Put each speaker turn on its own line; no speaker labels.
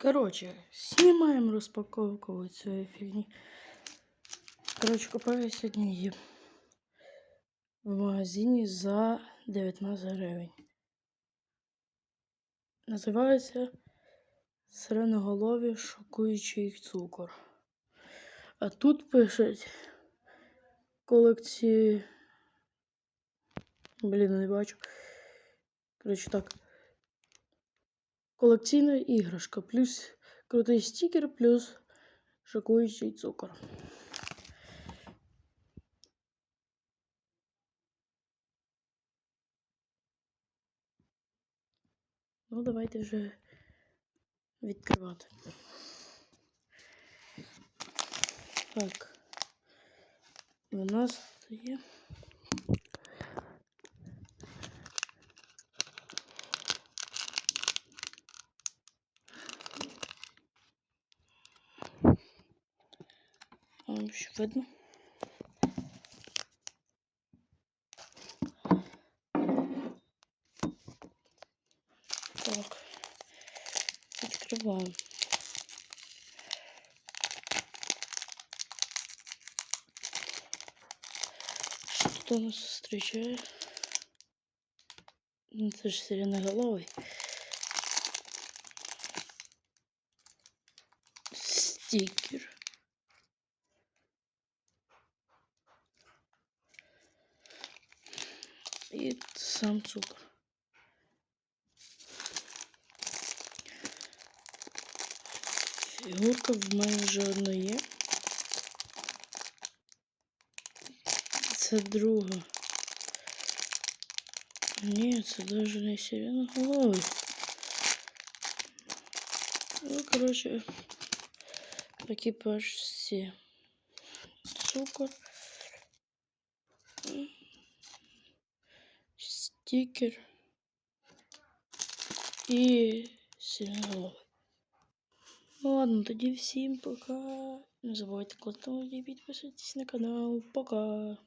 Короче, снимаем распаковку вот цієї фігні. Короче, купив я сьогодні її в магазині за 19 гривень. Називається Сиреноголові шокуючий цукор. А тут пишуть колекції. Блін, не бачу. Коротше так. Колекційна іграшка, плюс крутий стікер, плюс шокуючий цукор. Ну, давайте вже відкривати. Так. У нас є. Вам ще видно? Так. Відкриваємо. Що тут у нас зустрічає? Ну, Це ж сиреноголовий. Стикер. І сам цукор. Фігурка в мене вже одна є. Це друга. Ні, це даже не сиреноголовий. Ну, короче, такі пачці цукор. Стикер. І сиреноголовий. Ну ладно, тоді всім пока. Не забувайте класно і підписуйтесь на канал. Пока.